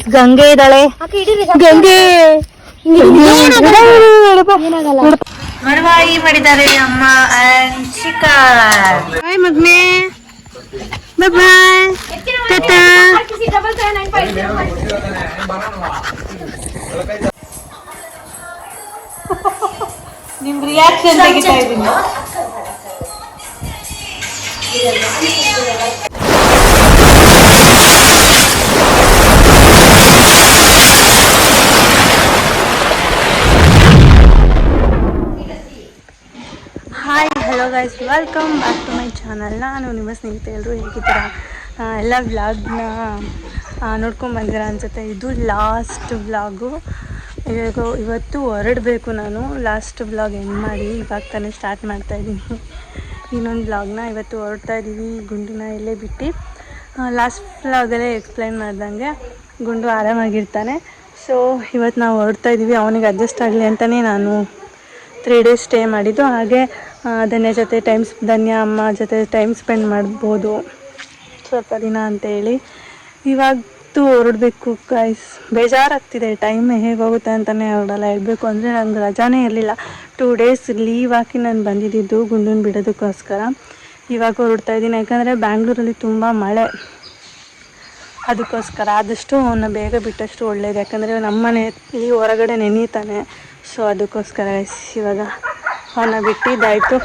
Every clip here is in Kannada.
ಗೈಸ್ ಗಂಗೆ ಇದ್ದಾಳೆ. ಗಂಗೆ. ಮರವಾಯಿ ಮಾಡಿದ್ದಾರೆ ಅಮ್ಮ ಅಂಡ್ ಶಿಕಾರ್ ಬಾಯ್ ಮಗ್ನೆ. ಬಾಯ್ ಬಾಯ್ ಟಾಟಾ ನಿಮ್ ರಿಯಾಕ್ಷನ್ ತೆಗಿತಾ ಇದ್ದೀನಿ hi hello guys welcome back to my channel ನಾನು ನಿಮ್ಮ ಸ್ನೇಹಿತೆ ಎಲ್ಲರೂ ಹೇಗಿದ್ದೀರಾ ಎಲ್ಲ ವ್ಲಾಗ್ನ ನೋಡ್ಕೊಂಡು ಬಂದಿರ ಅನ್ಸುತ್ತೆ. ಇದು ಲಾಸ್ಟ್ ವ್ಲಾಗು ಇವಾಗ ಇವತ್ತು ಹೊರಡಬೇಕು ನಾನು. ಲಾಸ್ಟ್ ವ್ಲಾಗ್ ಎಂಡ್ ಮಾಡಿ ಇವಾಗ ತಾನೇ ಸ್ಟಾರ್ಟ್ ಮಾಡ್ತಾ ಇದ್ದೀನಿ. ಇನ್ನೊಂದು ವ್ಲಾಗ್ನ ಇವತ್ತು ಹೊರಡ್ತಾ ಇದ್ದೀವಿ. ಗುಂಡಿನ ಎಲ್ಲೇ ಬಿಟ್ಟು. ಲಾಸ್ಟ್ ವ್ಲಾಗಲ್ಲೇ ಎಕ್ಸ್ಪ್ಲೈನ್ ಮಾಡ್ದಂಗೆ ಗುಂಡು ಆರಾಮಾಗಿರ್ತಾನೆ. ಸೊ ಇವತ್ತು ನಾವು ಹೊರಡ್ತಾ ಇದ್ದೀವಿ. ಅವನಿಗೆ ಅಡ್ಜಸ್ಟ್ ಆಗಲಿ ಅಂತಲೇ ನಾನು ತ್ರೀ ಡೇಸ್ ಸ್ಟೇ ಮಾಡಿದ್ದು. ಹಾಗೆ ಧನ್ಯ ಜೊತೆ ಟೈಮ್ಸ್ ಧನ್ಯ ಅಮ್ಮ ಜೊತೆ ಟೈಮ್ ಸ್ಪೆಂಡ್ ಮಾಡ್ಬೋದು. ಸ್ವಲ್ಪ ದಿನ ಅಂತೇಳಿ ಇವಾಗತ್ತು ಹೊರಡಬೇಕು ಗೈಸ್ ಬೇಜಾರಾಗ್ತಿದೆ. ಟೈಮ್ ಹೇಗೆ ಹೋಗುತ್ತೆ ಅಂತಲೇ ಹೊರಡಲ್ಲ ಹೇಳಬೇಕು ಅಂದರೆ ನಂಗೆ ರಜಾನೇ ಇರಲಿಲ್ಲ. ಟೂ ಡೇಸ್ ಲೀವ್ ಹಾಕಿ ನಾನು ಬಂದಿದ್ದಿದ್ದು ಗುಂಡುನ್ ಬಿಡೋದಕ್ಕೋಸ್ಕರ. ಇವಾಗ ಹೊರಡ್ತಾ ಇದ್ದೀನಿ. ಯಾಕಂದರೆ ಬ್ಯಾಂಗ್ಳೂರಲ್ಲಿ ತುಂಬ ಮಳೆ. ಅದಕ್ಕೋಸ್ಕರ ಆದಷ್ಟು ಅವನ್ನ ಬೇಗ ಬಿಟ್ಟಷ್ಟು ಒಳ್ಳೇದು. ಯಾಕಂದರೆ ನಮ್ಮನೆ ಈ ಹೊರಗಡೆ ನೆನೀತಾನೆ. ಸೊ ಅದಕ್ಕೋಸ್ಕರ ಇವಾಗ ಅವನ್ನ ಬಿಟ್ಟಿದ್ದಾಯಿತು.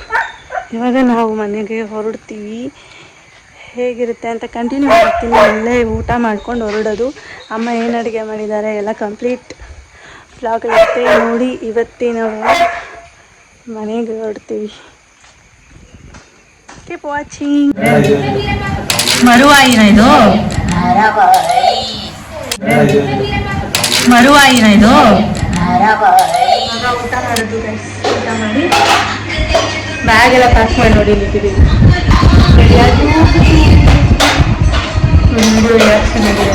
ಇವಾಗ ನಾವು ಮನೆಗೆ ಹೊರಡ್ತೀವಿ. ಹೇಗಿರುತ್ತೆ ಅಂತ ಕಂಟಿನ್ಯೂ ಮಾಡ್ತೀನಿ. ಅಲ್ಲೇ ಊಟ ಮಾಡ್ಕೊಂಡು ಹೊರಡೋದು. ಅಮ್ಮ ಏನು ಅಡುಗೆ ಮಾಡಿದ್ದಾರೆ ಎಲ್ಲ ಕಂಪ್ಲೀಟ್ ಬ್ಲಾಗ್ ಇರುತ್ತೆ. ನೋಡಿ, ಇವತ್ತಿನ ಮನೆಗೆ ಹೊರಡ್ತೀವಿ. ಕೀಪ್ ವಾಚಿಂಗ್ ಮರುವಾಯಿನ ಇದು. ಮರುವಾಯಿನ ಇದು ಊಟ ಮಾಡೋದು guys. ಊಟ ಮಾಡಿ ಬ್ಯಾಗ್ ಎಲ್ಲ ಪ್ಯಾಕ್ ಮಾಡಿ ನೋಡಿ ಇಲ್ಲಿದ್ದೀವಿ ರೆಡಿಯಾಗಿ ಒಂದು reaction ಇದೆ.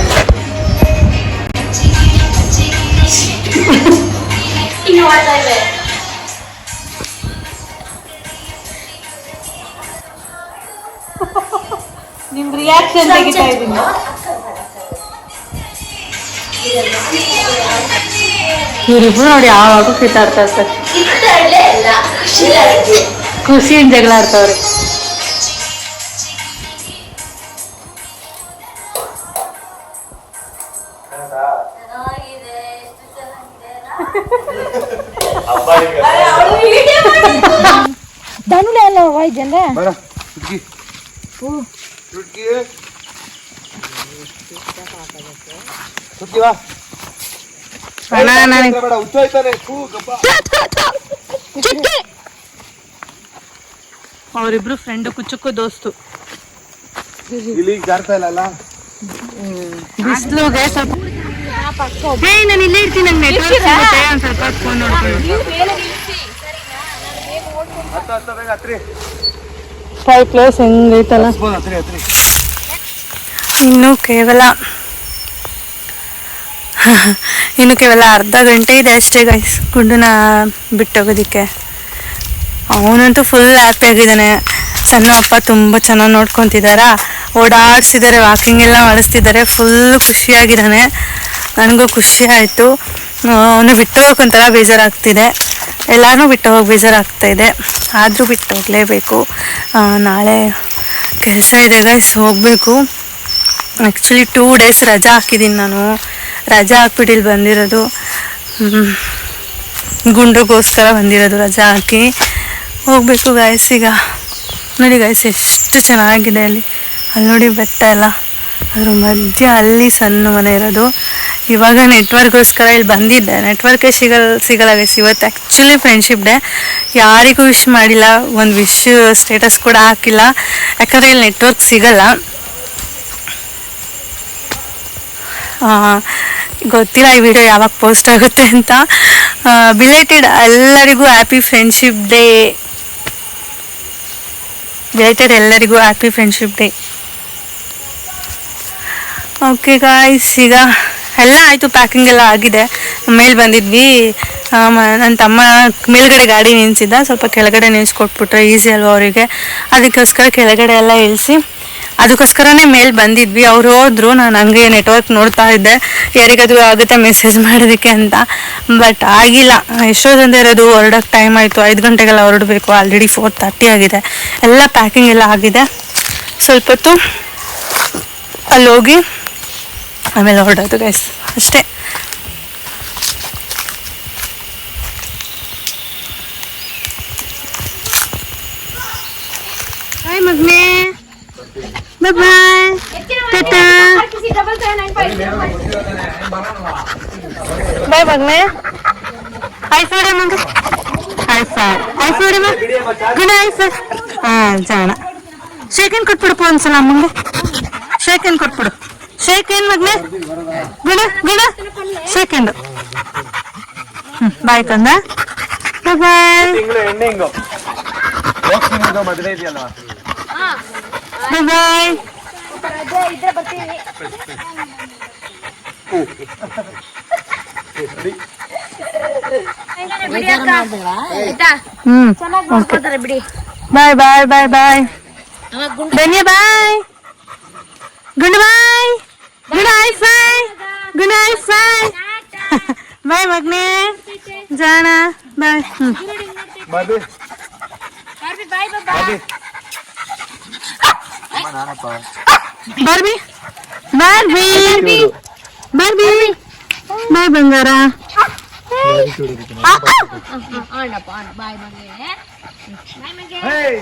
ನಿಮ್ ರಿಯಾಕ್ಷನ್ ತೆಗಿತಾ ಇದ್ದೀನಿ. ಇವರಿಬ್ರು ನೋಡಿ ಯಾವಾಗ ಕಿತ್ತಾಡ್ತಾ ಇರ್ತಾರೆ ಖುಷಿಯಿಂದ ಜಗಳ ಆಡ್ತಾವ್ರೆ. ಧನುಲೆ ಅಲ್ಲ ವಾಯ್ಜಂದ ಬರ ಹುಡ್ಗಿ ಹುಡ್ಗಿ ಹುಡ್ಗಿ ಬಾ ಅಣ್ಣ ನನಗೆ ಬೇಡ ಹುಚ್ಚೋಯ್ತಾನೆ ಹೂ ಗಬ್ಬ. ಅವರಿಬ್ರು ಫ್ರೆಂಡ್ ಕುಚ್ಚಕ್ಕೂ ದೋಸ್ತು. ಇಲ್ಲಿ ಜಾರ್ತಾ ಇಲ್ಲಲ್ಲ ಬಿಸಿಲುಗೆ ಸ್ವಲ್ಪ ಹೇ ನಾನು ಇಲ್ಲೇ ಇರ್ತೀನಿ ನಂಗೆ ನೆಟ್ವರ್ಕ್ ಸಿಗುತ್ತೆ. ಒಂದು ಸ್ವಲ್ಪ ಫೋನ್ ನೋಡ್ಕೊಂಡು. ಹತ್ತು ಹತ್ತು ಬೇಗ ಹತ್ರಿ. ಫೈವ್ ಪ್ಲೇಸ್ ಹೆಂಗೈತಲ್ಲ ಇನ್ನು ಕೇವಲ ಇನ್ನು ಕೇವಲ ಅರ್ಧ ಗಂಟೆ ಇದೆ ಅಷ್ಟೇ ಗೈಸ್ ಗುಂಡನ್ನ ಬಿಟ್ಟೋಗೋದಕ್ಕೆ. ಅವನಂತೂ ಫುಲ್ ಹ್ಯಾಪಿ ಆಗಿದ್ದಾನೆ. ಸಣ್ಣ ಅಪ್ಪ ತುಂಬ ಚೆನ್ನಾಗಿ ನೋಡ್ಕೊತಿದ್ದಾರಾ? ಓಡಾಡ್ಸಿದ್ದಾರೆ ವಾಕಿಂಗ್ ಎಲ್ಲ ಮಾಡಿಸ್ತಿದ್ದಾರೆ. ಫುಲ್ ಖುಷಿಯಾಗಿದ್ದಾನೆ. ನನಗೂ ಖುಷಿ ಆಯಿತು. ಅವನು ಬಿಟ್ಟು ಹೋಗಕ್ಕೆ ಒಂಥರ ಬೇಜಾರಾಗ್ತಿದೆ. ಎಲ್ಲರೂ ಬಿಟ್ಟು ಹೋಗಿ ಬೇಜಾರಾಗ್ತಾ ಇದೆ. ಆದರೂ ಬಿಟ್ಟು ಹೋಗಲೇಬೇಕು. ನಾಳೆ ಕೆಲಸ ಇದೆ ಗೈಸ್ ಹೋಗಬೇಕು. ಆ್ಯಕ್ಚುಲಿ ಟೂ ಡೇಸ್ ರಜಾ ಹಾಕಿದ್ದೀನಿ ನಾನು. ರಜಾ ಹಾಕ್ಬಿಟ್ಟು ಇಲ್ಲಿ ಬಂದಿರೋದು. ಗುಂಡುಗೋಸ್ಕರ ಬಂದಿರೋದು ರಜಾ ಹಾಕಿ. ಹೋಗಬೇಕು ಗಾಯಸ್ ಈಗ. ನೋಡಿ ಗಾಯಸ್ ಎಷ್ಟು ಚೆನ್ನಾಗಿದೆ ಅಲ್ಲಿ. ಅಲ್ಲಿ ನೋಡಿ ಬೆಟ್ಟ ಎಲ್ಲ. ಅದ್ರ ಮಧ್ಯ ಅಲ್ಲಿ ಸಣ್ಣ ಮನೆ ಇರೋದು. ಇವಾಗ ನೆಟ್ವರ್ಕ್ಗೋಸ್ಕರ ಇಲ್ಲಿ ಬಂದಿದ್ದೆ. ನೆಟ್ವರ್ಕೇ ಸಿಗಲ್, ಸಿಗಲ್ಲ ಗೈಸ್ ಇವತ್ತು ಆ್ಯಕ್ಚುಲಿ ಫ್ರೆಂಡ್ಶಿಪ್ ಡೇ ಯಾರಿಗೂ ವಿಶ್ ಮಾಡಿಲ್ಲ. ಒಂದು ವಿಶ್ ಸ್ಟೇಟಸ್ ಕೂಡ ಹಾಕಿಲ್ಲ. ಯಾಕಂದರೆ ಇಲ್ಲಿ ನೆಟ್ವರ್ಕ್ ಸಿಗಲ್ಲ. ಗೊತ್ತಿಲ್ಲ ಈ ವಿಡಿಯೋ ಯಾವಾಗ ಪೋಸ್ಟ್ ಆಗುತ್ತೆ ಅಂತ. ಬಿಲೇಟೆಡ್ ಎಲ್ಲರಿಗೂ ಹ್ಯಾಪಿ ಫ್ರೆಂಡ್ಶಿಪ್ ಡೇ ಬಿಲೇಟೆಡ್ ಎಲ್ಲರಿಗೂ happy friendship day okay guys ಈಗ ಎಲ್ಲ ಆಯಿತು ಪ್ಯಾಕಿಂಗ್ ಎಲ್ಲ ಆಗಿದೆ. ಮೇಲೆ ಬಂದಿದ್ವಿ. ನನ್ನ ತಮ್ಮ ಮೇಲ್ಗಡೆ ಗಾಡಿ ನಿಲ್ಸಿದ್ದ. ಸ್ವಲ್ಪ ಕೆಳಗಡೆ ನಿಲ್ಸ್ಕೊಟ್ಬಿಟ್ರೆ ಈಸಿ ಅಲ್ವಾ ಅವರಿಗೆ. ಅದಕ್ಕೋಸ್ಕರ ಕೆಳಗಡೆ ಎಲ್ಲ ಇಳಿಸಿ, ಅದಕ್ಕೋಸ್ಕರನೇ ಮೇಲ್ ಬಂದಿದ್ವಿ. ಅವ್ರು ಹೋದ್ರು, ನಾನು ಹಂಗೆ ನೆಟ್ವರ್ಕ್ ನೋಡ್ತಾ ಇದ್ದೆ. ಯಾರಿಗಾದ್ರೂ ಆಗುತ್ತೆ ಮೆಸೇಜ್ ಮಾಡೋದಕ್ಕೆ ಅಂತ. ಬಟ್ ಆಗಿಲ್ಲ. ಎಷ್ಟೊತ್ತಂತ ಇರೋದು ಹೊರಡಕ್ಕೆ ಟೈಮ್ ಆಯಿತು. ಐದು ಗಂಟೆಗೆಲ್ಲ ಹೊರಡಬೇಕು. ಆಲ್ರೆಡಿ ಫೋರ್ ತರ್ಟಿ ಆಗಿದೆ. ಎಲ್ಲ ಪ್ಯಾಕಿಂಗ್ ಎಲ್ಲ ಆಗಿದೆ. ಸ್ವಲ್ಪ ಹೊತ್ತು ಅಲ್ಲಿ ಹೋಗಿ ಆಮೇಲೆ ಹೊರಡೋದು ಗೈಸ್ ಅಷ್ಟೇ ಬಾಯ್ ಮಗ್ನೆ ಬಾಯ್ ಬಾಯ್ ಟಾಟಾ ಬಾಯ್ ಮಗ್ನೆ ಹಾಯ್ ಸರ್ ಮಗ hi sir hi sir good hi sir ಹಾಂ ಜಾಣ ಶೇಕನ್ ಕೊಟ್ಬಿಡಪ್ಪ ಒಂದ್ಸಲ ಅಮ್ಮಂಗೆ ಶೇಕನ್ ಕೊಟ್ಬಿಡು ಶೇಕನ್ ಮಗ್ನೆ ಗುಡ ಗುಡ ಶೇಕಂಡು ಹ್ಞೂ ಬಾಯ್ ತಂದ ಬಾಯ್ ಬಾಯ್ ತಿಂಗಳು ಎಂಡಿಂಗು ಹೋಗ್ತಿ ನಿಮ್ದು ಮದುವೆ ಇದೆಯಲ್ಲ ಬಾಯ್ ಬಾಯ್ ಹ್ಮ್ ಬಿಡಿ bye bye bye bye Dhanya bye good bye. Good I five good I five bye ಮಗ್ನೆ ಜಾಣ bye hmm Bobby bye Bobby Barbie Barbie Barbie bye ಬಂಗಾರ ಅಣ್ಣಪ್ಪ ಅಣ್ಣ ಬಾಯ್ ಮಗನೇ ಹೇಯ್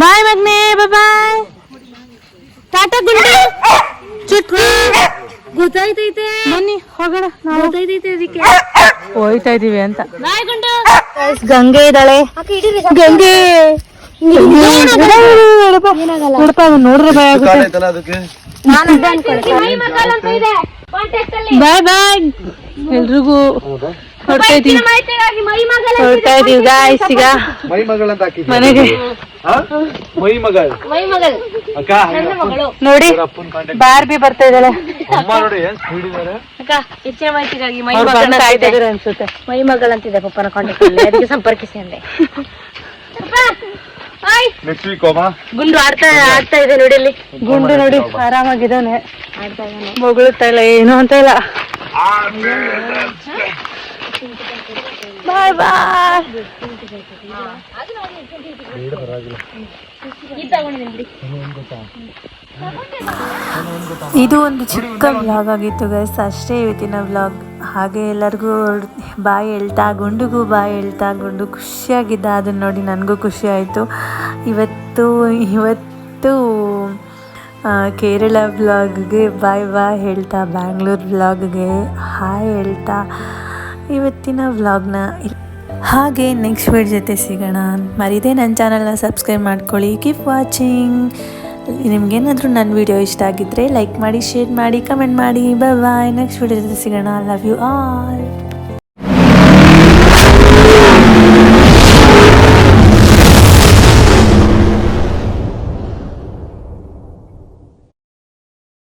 ಬಾಯ್ ಮಗ್ನೆ ಬಾಯ್ ಬಾಯ್ ಟಾಟಾ ಗುಂಡು? ಚುಟ್ಕಿ ಗೊತ್ತಾಯ್ತೈತೆ. ಬನ್ನಿ ಹೋಗೋಣ ನಾವು. ಗೊತ್ತಾಯ್ತೈತೆ ಅದಕ್ಕೆ. ಹೋಯ್ತಾ ಇದೀವಿ ಅಂತ ಗುಂಡು. ಗಂಗೆ ಇದ್ದಾಳೆ. ಗಂಗೆ. ನೋಡ್ರಿ ಭಯ ಆಗುತ್ತೆ. ಬಾಯ್ ಬಾಯ್. ಎಲ್ರಿಗೂ ಹೊರಡ್ತಾ ಇದೀವಿ ಹೊರಡ್ತಾ ಇದೀವಿ ಗಾಯ್ಸ್ ಈಗ. ಮನೆಗೆ? ಮೈ ಮಗಳು ಮೈ ಮಗಲ್ ಅಕ್ಕ ನನ್ನ ಮಗಳು. ನೋಡಿ ಅಪ್ಪನ ಕಾಂಟ್ಯಾಕ್ಟ್ ಬಾರ್ಬಿ ಬರ್ತಾ ಇದ್ದಾಳೆ. ಅಮ್ಮ ನೋಡಿ ಏನ್ ಸ್ಪೀಡ್ ಇದಾರೆ ಅಕ್ಕ ಹೆಚ್ಚಿನ ಮಾಹಿತಿಗಾಗಿ ಮೈ ಮಗಲ್ ಕಾಯ್ತಾ ಇದೆ. ಇದಾರೆ ಅನ್ಸುತ್ತೆ. ಮೈ ಮಗಲ್ ಅಂತಿದೆ ಪಪ್ಪನ ಕಾಂಟ್ಯಾಕ್ಟ್ ಅಲ್ಲಿ. ಅದಕ್ಕೆ ಸಂಪರ್ಕಿಸಿ ಅಂದೆ. ಹಾಯ್ ನೆಕ್ಸ್ಟ್ ವೀಕ್ ಹೋಮ ಗುಂಡು ಆಡ್ತಾ ಆಡ್ತಾ ಇದೆ ನೋಡಿ ಅಲ್ಲಿ ಗುಂಡು ನೋಡಿ ಆರಾಮಾಗಿದ್ದಾನೆ. ಆಡ್ತಾ ಇದ್ದಾನೆ. ಬೊಗಳುತ್ತಾ ಇಲ್ಲ ಏನು ಅಂತ ಇಲ್ಲ. ಬಾಯ್ ಬಾಯ್. ಇದು ಒಂದು ಚಿಕ್ಕ ವ್ಲಾಗ್ ಆಗಿತ್ತು ಗೈಸ್ ಅಷ್ಟೇ ಇವತ್ತಿನ ವ್ಲಾಗ್ ಹಾಗೆ ಎಲ್ಲರಿಗೂ ಬಾಯಿ ಹೇಳ್ತಾ ಗುಂಡುಗೂ ಬಾಯಿ ಹೇಳ್ತಾ ಗುಂಡು ಖುಷಿಯಾಗಿದ್ದ. ಅದನ್ನು ನೋಡಿ ನನಗೂ ಖುಷಿ ಆಯಿತು. ಇವತ್ತು ಇವತ್ತು ಕೇರಳ ವ್ಲಾಗ್ಗೆ ಬಾಯ್ ಬಾಯ್ ಹೇಳ್ತಾ, ಬ್ಯಾಂಗ್ಳೂರ್ ವ್ಲಾಗ್ಗೆ ಹಾಯ್ ಹೇಳ್ತಾ. ಇವತ್ತಿನ ವ್ಲಾಗ್ನ ಹಾಗೆ ನೆಕ್ಸ್ಟ್ ವೀಡ್ ಜೊತೆ ಸಿಗೋಣ. ಮರಿದೇ ನನ್ನ ಚಾನಲ್ನ ಸಬ್ಸ್ಕ್ರೈಬ್ ಮಾಡ್ಕೊಳ್ಳಿ. ಕೀಪ್ ವಾಚಿಂಗ್ ನಿಮ್ಗೇನಾದರೂ ನನ್ನ ವಿಡಿಯೋ ಇಷ್ಟ ಆಗಿದ್ದರೆ ಲೈಕ್ ಮಾಡಿ ಶೇರ್ ಮಾಡಿ ಕಮೆಂಟ್ ಮಾಡಿ. ಬಾಯ್ ಬಾಯ್ ನೆಕ್ಸ್ಟ್ ವಿಡಿಯೋ ಜೊತೆ ಸಿಗೋಣ. Love you all